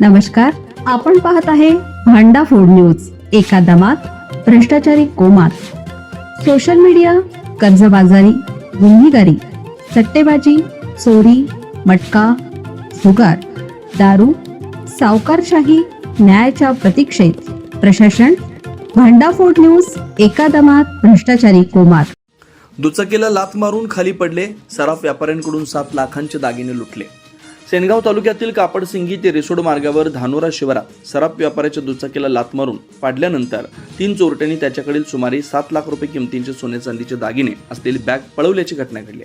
नमस्कार आपण पाहत आहे भांडा फोड न्यूज एका दमात भ्रष्टाचारी कोमात. सोशल मीडिया कर्जबाजारी गुन्हेगारी सट्टेबाजी चोरी मटका जुगार दारू सावकारशाही न्यायाच्या प्रतीक्षेत. प्रशासन भांडाफोड न्यूज एका दमात भ्रष्टाचारी कोमात. दुचाकीला लात मारून खाली पडले सराफ व्यापाऱ्यांकडून सात लाखांचे दागिने लुटले. सेनगाव तालुक्यातील कापडसिंगी ते रिसोड मार्गावर धानोरा शिवारात सराफ व्यापाऱ्याच्या दुचाकीला लात मारून पाडल्यानंतर तीन चोरट्यांनी त्याच्याकडील सुमारे सात लाख रुपये किमतींचे सोने चांदीचे दागिने असलेली बॅग पळवल्याची घटना घडली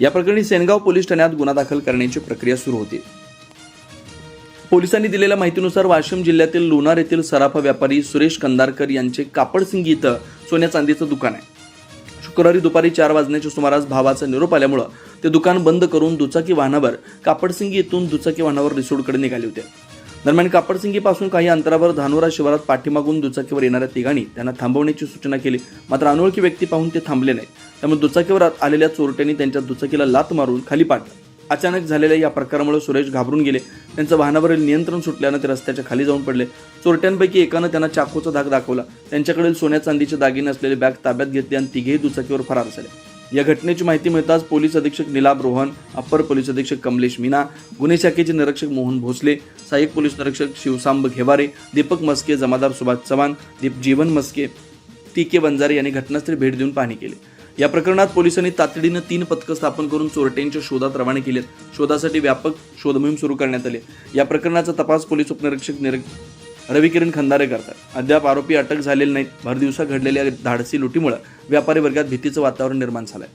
या प्रकरणी सेनगाव पोलीस ठाण्यात गुन्हा दाखल करण्याची प्रक्रिया सुरू होती. पोलिसांनी दिलेल्या माहितीनुसार वाशिम जिल्ह्यातील लोणार येथील सराफा व्यापारी सुरेश कंदारकर यांचे कापडसिंगी इथं सोन्या चांदीचं दुकान आहे. शुक्रवारी दुपारी चार वाजण्याच्या सुमारास भावाचा निरोप आल्यामुळं ते दुकान बंद करून दुचाकी वाहनावर कापडसिंगी येथून दुचाकी वाहनावर रिसोडकडे निघाले होते. दरम्यान कापडसिंगीपासून काही अंतरावर धानोरा शिवारात पाठीमागून दुचाकीवर येणाऱ्या तिघांनी त्यांना थांबवण्याची सूचना केली. मात्र अनोळखी व्यक्ती पाहून ते थांबले नाही त्यामुळे दुचाकीवर आलेल्या चोरट्यांनी त्यांच्या दुचाकीला लात मारून खाली पाडलं. अचानक झालेल्या या प्रकारामुळे सुरेश घाबरून गेले. त्यांचं वाहनावरील नियंत्रण सुटल्यानं ते रस्त्याच्या खाली जाऊन पडले. चोरट्यांपैकी एकानं त्यांना चाकूचा धाक दाखवला. त्यांच्याकडील सोन्या चांदीचे दागिने असलेले बॅग ताब्यात घेतली आणि तिघेही दुचाकीवर फरार झाले. या घटनेची माहिती मिळताच पोलीस अधीक्षक निलाब रोहन अप्पर पोलीस अधीक्षक कमलेश मीना गुन्हे शाखेचे निरीक्षक मोहन भोसले सहाय्यक पोलीस निरीक्षक शिवसांब घेवारे दीपक मस्के जमादार सुभाष चव्हाण दीप जीवन मस्के टी के बंजारे यांनी घटनास्थळी भेट देऊन पाहणी केली. या प्रकरणात पोलिसांनी तातडीनं तीन पथकं स्थापन करून चोरट्यांच्या शोधात रवाने केलेत. शोधासाठी व्यापक शोधमोहीम सुरू करण्यात आली. या प्रकरणाचा तपास पोलीस उपनिरीक्षक निर रविकिरण खंदारे करतात. अद्याप आरोपी अटक झालेले नाहीत. भरदिवसा घडलेल्या धाडसी लुटीमुळे व्यापारी वर्गात भीतीचं वातावरण निर्माण झालंय.